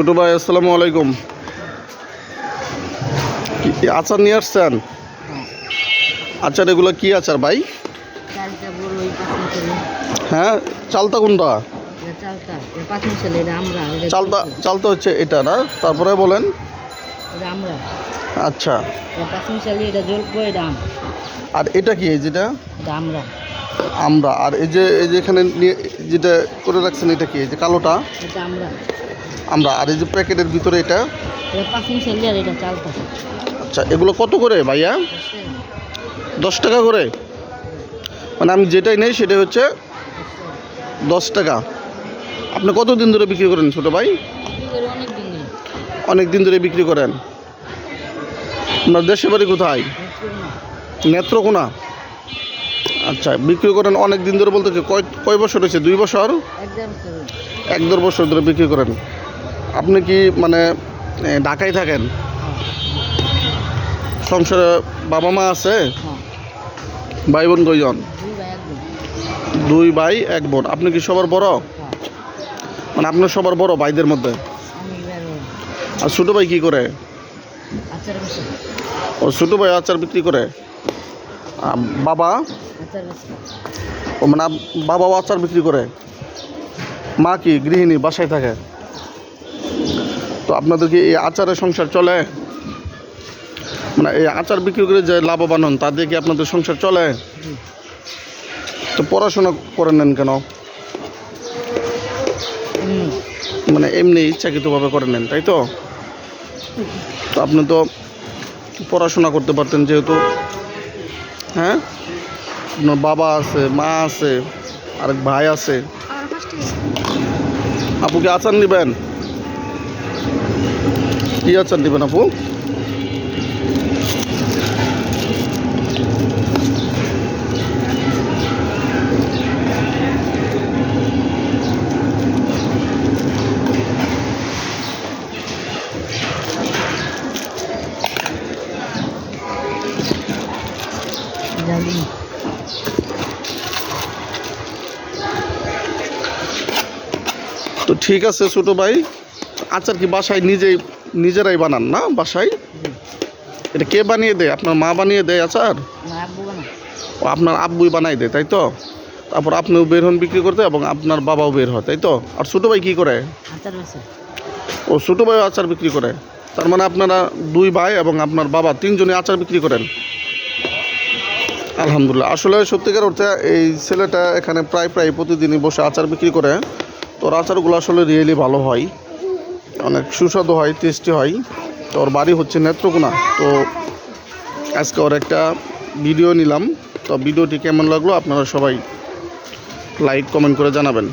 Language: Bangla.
ছোট ভাই আসসালামু আলাইকুম। আচার নিয়ে আসছেন? আচার এগুলো কি আচার ভাই? হ্যাঁ চালতা কোনটা? চালতা চালতা হচ্ছে এটা না? তারপরে বলেন। আচ্ছা। আর এটা কি যেটা? আমরা। আমরা। আর এই যে এই যে এখানে নিয়ে যেটা করে রাখছেন এটা কি? এই যে কালোটা? এটা আমরা। আমরা। আর এই যে প্যাকেটের ভিতরে এটা? আচ্ছা এগুলো কত করে ভাইয়া? দশ টাকা করে? মানে আমি যেটাই নেই সেটাই হচ্ছে দশ টাকা। আপনি কত দিন ধরে বিক্রি করেন ছোটো ভাই? অনেক দিন নেই অনেক দিন ধরে বিক্রি করেন। আপনার দেশে বাড়ি কোথায়? নেত্রকোনা। আচ্ছা বিক্রি করেন অনেক দিন ধরে বলতে কয় কয় বছর হয়েছে? দুই বছর? এক দেড় বছর ধরে বিক্রি করেন। আপনি কি মানে ঢাকায় থাকেন? সংসারে বাবা মা আছে? ভাই বোন কয়জন? দুই ভাই, এক বোন। আপনি কি সবার বড়? মানে আপনার সবার বড় ভাইদের মধ্যে? আর ছোটো ভাই কি করে? ও ছোটো ভাই আচার বিক্রি করে। বাবা? আচার ও মানে বাবাও আচার বিক্রি করে? মা কি গৃহিণী বাসায় থাকে? তো আপনাদের কি এই আচারের সংসার চলে? মানে এই আচার বিক্রি করে যে লাভবান হন তা দিয়ে কি আপনাদের সংসার চলে? তো পড়াশোনা করে নেন কেন? মানে এমনি ইচ্ছাকৃতভাবে করে নেন তাই তো? তো আপনি তো পড়াশোনা করতে পারতেন যেহেতু। হ্যাঁ? বাবা আছে মা আছে আরেক ভাই আছে আপু কি আচার নেবেন কি আচার নেবেন আপু জানি তো ঠিক আছে ছোটো ভাই। আচার কি বাসায় নিজেই নিজেরাই বানান না বাসায়? এটা কে বানিয়ে দেয়? আপনার মা বানিয়ে দেয় আচার? ও আপনার আব্বুই বানাই দেয় তাই তো? তারপর আপনিও বের হন বিক্রি করতে এবং আপনার বাবাও বের হয় তাই তো? আর ছোটো ভাই কী করে? ও ছোটো ভাইও আচার বিক্রি করে। তার মানে আপনারা দুই ভাই এবং আপনার বাবা তিনজনই আচার বিক্রি করেন। আলহামদুলিল্লাহ। আসলে সত্যিকার অর্থে এই ছেলেটা এখানে প্রায় প্রায় প্রতিদিনই বসে আচার বিক্রি করে। তো ওর আচারগুলো আসলে রিয়েলি ভালো হয়। অনেক সুস্বাদু হয় টেস্টি হয়। তো ওর বাড়ি হচ্ছে নেত্রকোনা। তো আজকে ওর একটা ভিডিও নিলাম। তো ভিডিওটি কেমন লাগল আপনারা সবাই লাইক কমেন্ট করে জানাবেন।